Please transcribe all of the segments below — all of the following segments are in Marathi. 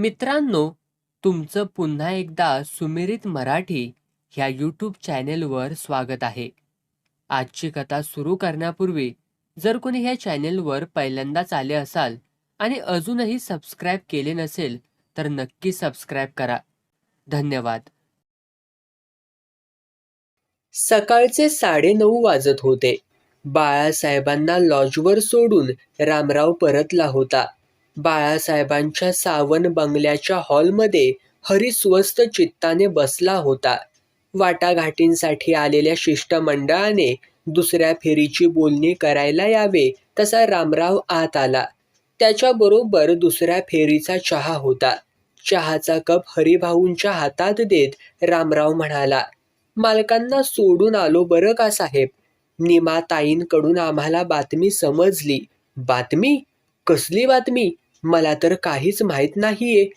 मित्रांनो तुमचं पुन्हा एकदा सुमिरित मराठी ह्या यूट्यूब चॅनेलवर स्वागत आहे. आजची कथा सुरू करण्यापूर्वी जर कोणी ह्या चॅनेलवर पहिल्यांदाच आले असाल आणि अजूनही सबस्क्राईब केले नसेल तर नक्की सबस्क्राईब करा. धन्यवाद. सकाळचे साडेनऊ वाजत होते. बाळासाहेबांना लॉजवर सोडून रामराव परतला होता. बाळासाहेबांच्या सावन बंगल्याच्या हॉलमध्ये हरी स्वस्त चित्ताने बसला होता. वाटाघाटींसाठी आलेल्या शिष्टमंडळाने दुसऱ्या फेरीची बोलणी करायला यावे तसा रामराव आत आला. त्याच्याबरोबर दुसऱ्या फेरीचा चहा होता. चहाचा कप हरिभाऊंच्या हातात देत रामराव म्हणाला मालकांना सोडून आलो बरं का साहेब? निमाताईंकडून आम्हाला बातमी समजली. बातमी? कसली बातमी? मला तर काहीच माहीत नाहीये.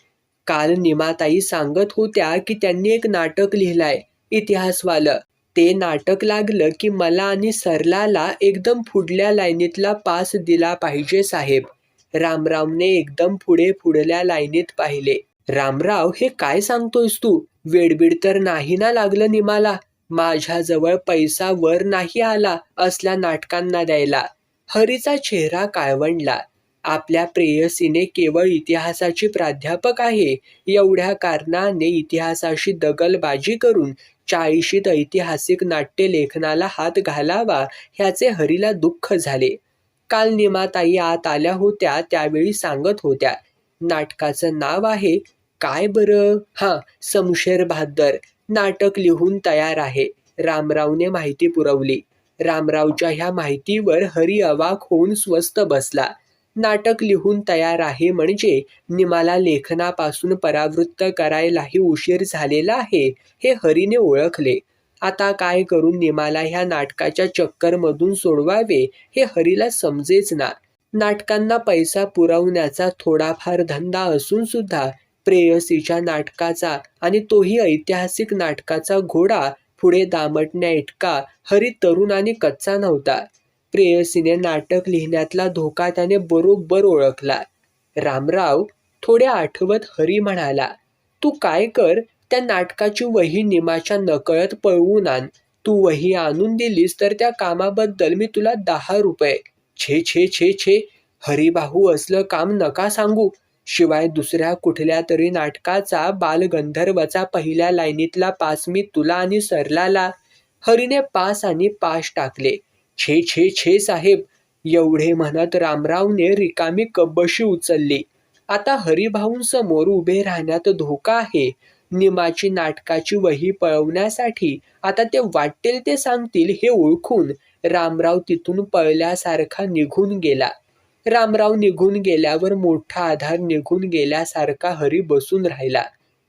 काल निमाताई सांगत होत्या की त्यांनी एक नाटक लिहिलंय इतिहासवालं. ते नाटक लागलं की मला आणि सरलाला एकदम पुढल्या लाईनीतला पास दिला पाहिजे साहेब. रामरावने एकदम पुढे पुढल्या लाईनीत पाहिले. रामराव हे काय सांगतोयस तू? वेडबीड तर नाही ना लागलं निमाला? माझ्याजवळ पैसा वर नाही आला असल्या नाटकांना द्यायला. हरीचा चेहरा काळवंडला. आपल्या प्रेयसीने केवळ इतिहासाची प्राध्यापक आहे एवढ्या कारणाने इतिहासाशी दगलबाजी करून चाळीशीत ऐतिहासिक नाट्य लेखनाला हात घालावा ह्याचे हरीला दुःख झाले. काल निमाताई आत आल्या होत्या त्यावेळी सांगत होत्या नाटकाचं नाव आहे काय बरं? हां समशेर बहादर नाटक लिहून तयार आहे रामरावने माहिती पुरवली. रामरावच्या ह्या माहितीवर हरी अवाक होऊन स्वस्त बसला. नाटक लिहून तयार आहे म्हणजे निमाला लेखनापासून परावृत्त करायलाही उशीर झालेला आहे हे हरीने ओळखले. आता काय करून निमाला ह्या नाटकाच्या चक्करमधून सोडवावे हे हरीला समजेच ना. नाटकांना पैसा पुरवण्याचा थोडाफार धंदा असून सुद्धा प्रेयसीच्या नाटकाचा आणि तोही ऐतिहासिक नाटकाचा घोडा पुढे दामटण्या इतका हरी तरुण आणि कच्चा नव्हता. प्रेयसीने नाटक लिहिण्यातला धोका त्याने बरोबर ओळखला. रामराव थोड्या आठवत हरी म्हणाला तू काय कर त्या नाटकाची वही निमाच्या नकळत पळवून आण. तू वही आणून दिलीस तर त्या कामाबद्दल मी तुला दहा रुपये. छे छे छे छे. हरिबाहू असलं काम नका सांगू. शिवाय दुसऱ्या कुठल्या तरी नाटकाचा बालगंधर्वचा पहिल्या लाईनीतला पास मी तुला आणि सरलाला. हरीने पास आणि पाश टाकले. छे छे छे साहेब एवढे म्हणत रामरावने रिकामी कब्बशी उचलली. आता हरिभाऊंसमोर उभे राहण्यात धोका आहे. निमाची नाटकाची वही पळवण्यासाठी आता ते वाटेल ते सांगतील हे ओळखून रामराव तिथून पळल्यासारखा निघून गेला. रामराव निघून गेल्यावर मोठा आधार निघून गेल्यासारखा हरी बसून राहिला.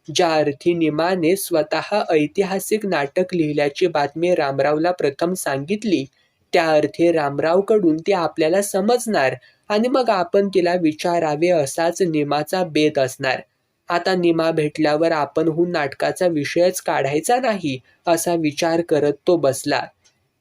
ज्या अर्थी निमाने स्वतः ऐतिहासिक नाटक लिहिल्याची बातमी रामरावला प्रथम सांगितली त्या अर्थी रामरावकडून ती आपल्याला समजणार आणि मग आपण तिला विचारावे असाच निमाचा बेत असणार. आता निमा भेटल्यावर आपण हून नाटकाचा विषयच काढायचा नाही असा विचार करत तो बसला.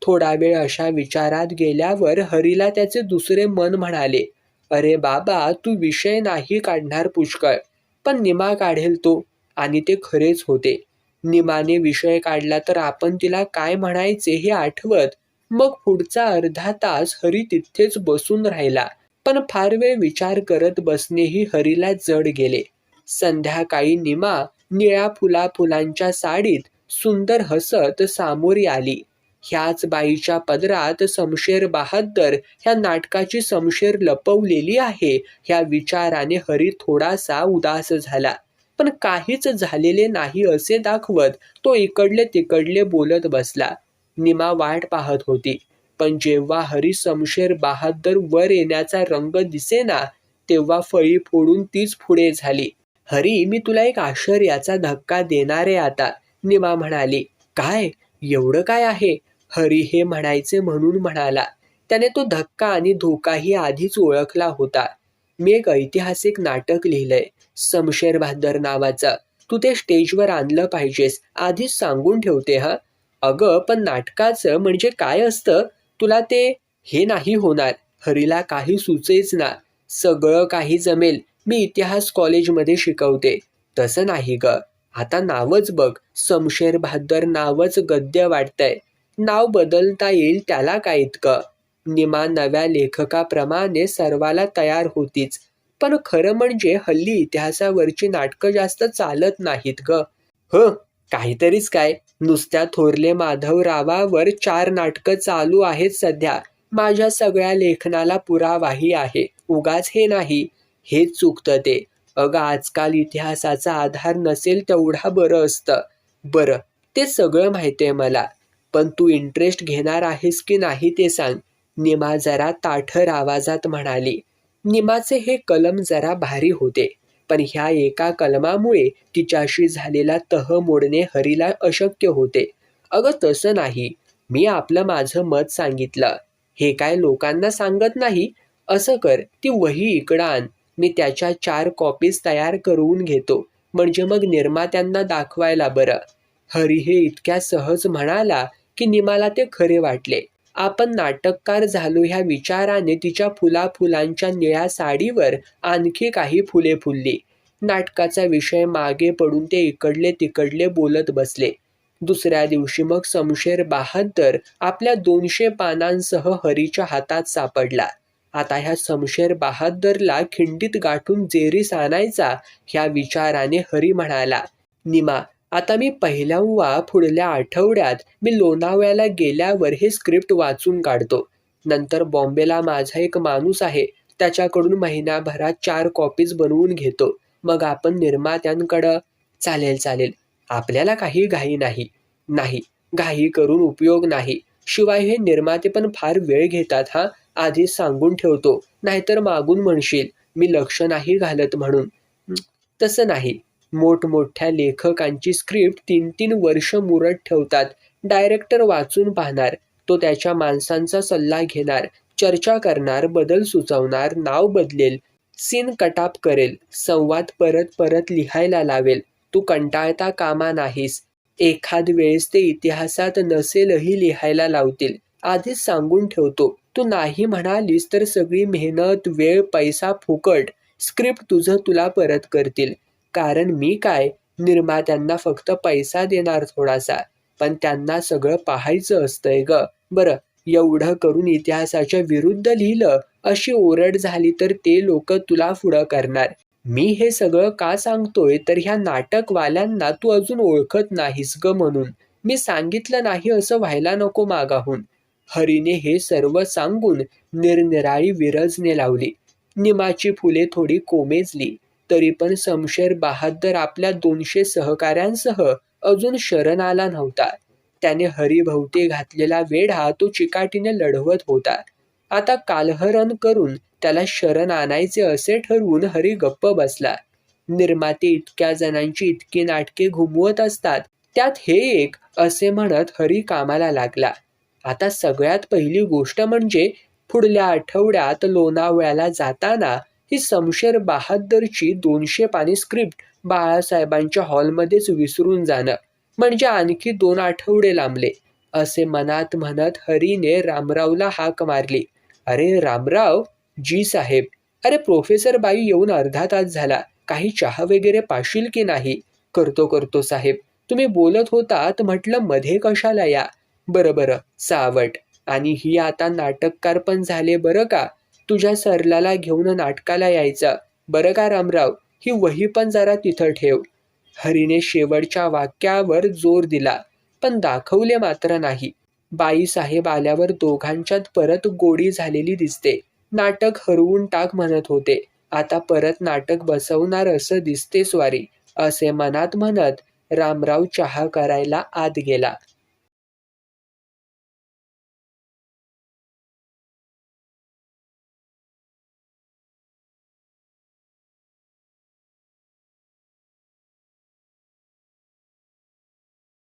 थोडा वेळ अशा विचारात गेल्यावर हरीला त्याचे दुसरे मन म्हणाले अरे बाबा तू विषय नाही काढणार पुष्कळ. पण निमा काढेल तो. आणि ते खरेच होते. निमाने विषय काढला तर आपण तिला काय म्हणायचे हे आठवत मग पुढचा अर्धा तास हरी तिथेच बसून राहिला. पण फार वेळ विचार करत बसणेही हरीला जड गेले. संध्याकाळी निमा निळ्या फुला फुलांच्या साडीत सुंदर हसत सामोरी आली. ह्याच बाईच्या पदरात समशेर बहादर ह्या नाटकाची समशेर लपवलेली आहे ह्या विचाराने हरी थोडासा उदास झाला. पण काहीच झालेले नाही असे दाखवत तो इकडले तिकडले बोलत बसला. निमा वाट पाहत होती. पण जेव्हा हरी समशेर बहादर वर येण्याचा रंग दिसेना तेव्हा फळी फोडून तीच पुढे झाली. हरी मी तुला एक आश्चर्याचा धक्का देणारे आता निमा म्हणाली. काय? एवढं काय आहे? हरी हे म्हणायचे म्हणून म्हणाला. त्याने तो धक्का आणि धोकाही आधीच ओळखला होता. मी एक ऐतिहासिक नाटक लिहिलंय समशेर बहादर नावाचं. तू ते स्टेजवर आणलं पाहिजेस आधीच सांगून ठेवते हा? अगं पण नाटकाचं म्हणजे काय असतं? तुला ते हे नाही होणार. हरीला काही सुचेच ना. सगळं काही जमेल. मी इतिहास कॉलेजमध्ये शिकवते. तसं नाही ग. आता नावच बघ. समशेर बहादर नावच गद्य वाटतंय. नाव बदलता येईल त्याला काय इतकं? निमा नव्या लेखकाप्रमाणे सर्वाला तयार होतीच. पण खरं म्हणजे हल्ली इतिहासावरची नाटकं जास्त चालत नाहीत ग. ह काहीतरीच काय? नुसत्या थोरले माधवरावावर चार नाटकं चालू आहेत सध्या. माझ्या सगळ्या लेखनाला पुरावाही आहे. उगाच हे नाही. हेच चुकतं ते. अगं आजकाल इतिहासाचा आधार नसेल तेवढा बरं असतं. बरं ते सगळं माहिती आहे मला. पण तू इंटरेस्ट घेणार आहेस की नाही ते सांग. निमा जरा ताठर आवाजात म्हणाली. निमाचे हे कलम जरा भारी होते. पण ह्या एका कलमामुळे तिच्याशी झालेला तह मोडणे हरीला अशक्य होते. अगं तसं नाही. मी आपलं माझं मत सांगितलं. हे काय लोकांना सांगत नाही? असं कर ती वही इकडं आण. मी त्याच्या चार कॉपीज तयार करून घेतो. म्हणजे मग निर्मात्यांना दाखवायला बरं. हरी हे इतक्या सहज म्हणाला की निमाला ते खरे वाटले. आपण नाटककार झालो ह्या विचाराने तिच्या फुला फुलांच्या निळ्या साडीवर आणखी काही फुले फुलली. नाटकाचा विषय मागे पडून ते इकडले तिकडले बोलत बसले. दुसऱ्या दिवशी मग समशेर बहादर आपल्या दोनशे पानांसह हरीच्या हातात सापडला. आता ह्या समशेर बहादरला खिंडीत गाठून जेरीस आणायचा ह्या विचाराने हरी म्हणाला निमा आता मी पहिल्यांदा पुढल्या आठवड्यात मी लोणावळ्याला गेल्यावर हे स्क्रिप्ट वाचून काढतो. नंतर बॉम्बेला माझा एक माणूस आहे त्याच्याकडून महिनाभरात चार कॉपीज बनवून घेतो. मग आपण निर्मात्यांकडं चालेल चालेल. आपल्याला काही घाई नाही. नाही घाई करून उपयोग नाही. शिवाय हे निर्माते पण फार वेळ घेतात हा? आधीच सांगून ठेवतो. नाहीतर मागून म्हणशील मी लक्ष नाही घालत म्हणून. तसं नाही. मोठमोठ्या लेखकांची स्क्रिप्ट तीन तीन वर्ष मुरत ठेवतात. डायरेक्टर वाचून पाहणार तो त्याच्या माणसांचा सल्ला घेणार चर्चा करणार बदल सुचवणार नाव बदलेल सीन कटाप करेल संवाद परत परत लिहायला लावेल. तू कंटाळता कामा नाहीस. एखाद वेळेस ते इतिहासात नसेलही लिहायला लावतील. आधीच सांगून ठेवतो तू नाही म्हणालीस तर सगळी मेहनत वेळ पैसा फुकट. स्क्रिप्ट तुझं तुला परत करतील. कारण मी काय? निर्मात्यांना फक्त पैसा देणार थोडासा पण त्यांना सगळं पाहायचं असतंय ग. बरं एवढं करून इतिहासाच्या विरुद्ध लिहिलं अशी ओरड झाली तर ते लोक तुला पुढं करणार. मी हे सगळं का सांगतोय? तर ह्या नाटकवाल्यांना तू अजून ओळखत नाहीस ग म्हणून. मी सांगितलं नाही असं व्हायला नको मागाहून. हरीने हे सर्व सांगून निरनिराळी विरजने लावली. निमाची फुले थोडी कोमेजली. तरी पण समशेर बहादर आपल्या दोनशे सहकाऱ्यांसह अजून शरण आला नव्हता. त्याने हरिभोवती घातलेला वेढा तो चिकाटीने लढवत होता. आता कालहरण करून त्याला शरण आणायचे असे ठरवून हरी गप्प बसला. निर्माते इतक्या जणांची इतकी नाटके घुमवत असतात त्यात हे एक असे म्हणत हरी कामाला लागला. आता सगळ्यात पहिली गोष्ट म्हणजे पुढल्या आठवड्यात लोणावळ्याला जाताना ही समशेर बहादरची दोनशे पाने स्क्रिप्ट बाळासाहेबांच्या हॉलमध्येच विसरून जाणं. म्हणजे आणखी दोन आठवडे लांबले. असे मनात म्हणत हरीने रामरावला हाक मारली. अरे रामराव जी साहेब. अरे प्रोफेसर बाई येऊन अर्धा तास झाला. काही चहा वगैरे पाशील की नाही? करतो करतो साहेब. तुम्ही बोलत होतात म्हटलं मध्ये कशाला या? बरं बरं. सावट. आणि ही आता नाटककार पण झाले बरं का? तुझ्या सरलाला घेऊन नाटकाला यायचं. बरं का रामराव? ही वही पण जरा तिथं ठेव. हरीने शेवटच्या वाक्यावर जोर दिला पण दाखवले मात्र नाही. बाईसाहेब आल्यावर दोघांच्यात परत गोडी झालेली दिसते. नाटक हरवून टाक म्हणत होते. आता परत नाटक बसवणार असं दिसते स्वारी असे मनात म्हणत रामराव चहा करायला आत गेला.